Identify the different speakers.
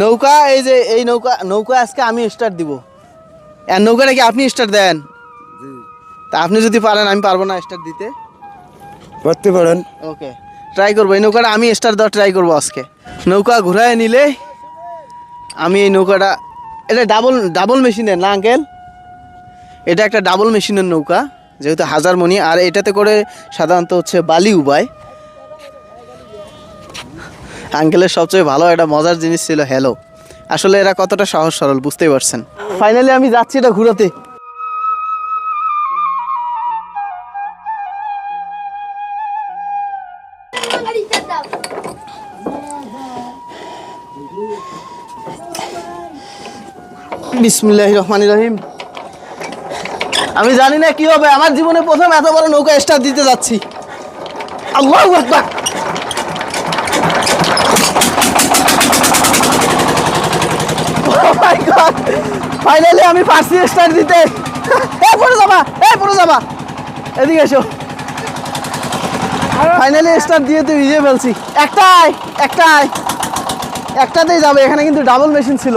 Speaker 1: নৌকা এই যে এই নৌকা নৌকা আজকে আমি স্টার্ট দিব। আর নৌকাটা কি আপনি স্টার্ট দেন? তা আপনি যদি পারেন আমি পারব না স্টার্ট দিতে।
Speaker 2: করতে পারেন।
Speaker 1: ওকে ট্রাই করব। এই নৌকাটা আমি স্টার্ট দেওয়া ট্রাই করব আজকে। নৌকা ঘুরায় নিলে আমি এই নৌকাটা এটা ডাবল ডাবল মেশিনের না আঙ্কেল এটা একটা ডাবল মেশিনের নৌকা যেহেতু হাজার মনি আর এটাতে করে সাধারণত হচ্ছে বালি উবায়। আঙ্কেলের সবচেয়ে ভালো একটা মজার জিনিস ছিল হ্যালো। আসলে এরা কতটা সহজ সরল, বুঝতেই পারছেন। ফাইনালি আমি যাচ্ছি এটা ঘুরাতে। বিসমুল্লাহ রহমান রহিম। আমি জানি না কি হবে, আমার জীবনে প্রথম এত বড় নৌকা স্টার্ট দিতে যাচ্ছি। আল্লাহ ফাইনালি আমি পারছি স্টার দিতে। এ পুরো যাবা, এ পুরো যাবা। এদিকে এসো। ফাইনালি স্টার দিয়ে তো ভিজে ফেলছি। একটাই একটাই একটাতেই যাবে, এখানে কিন্তু ডাবল মেশিন ছিল।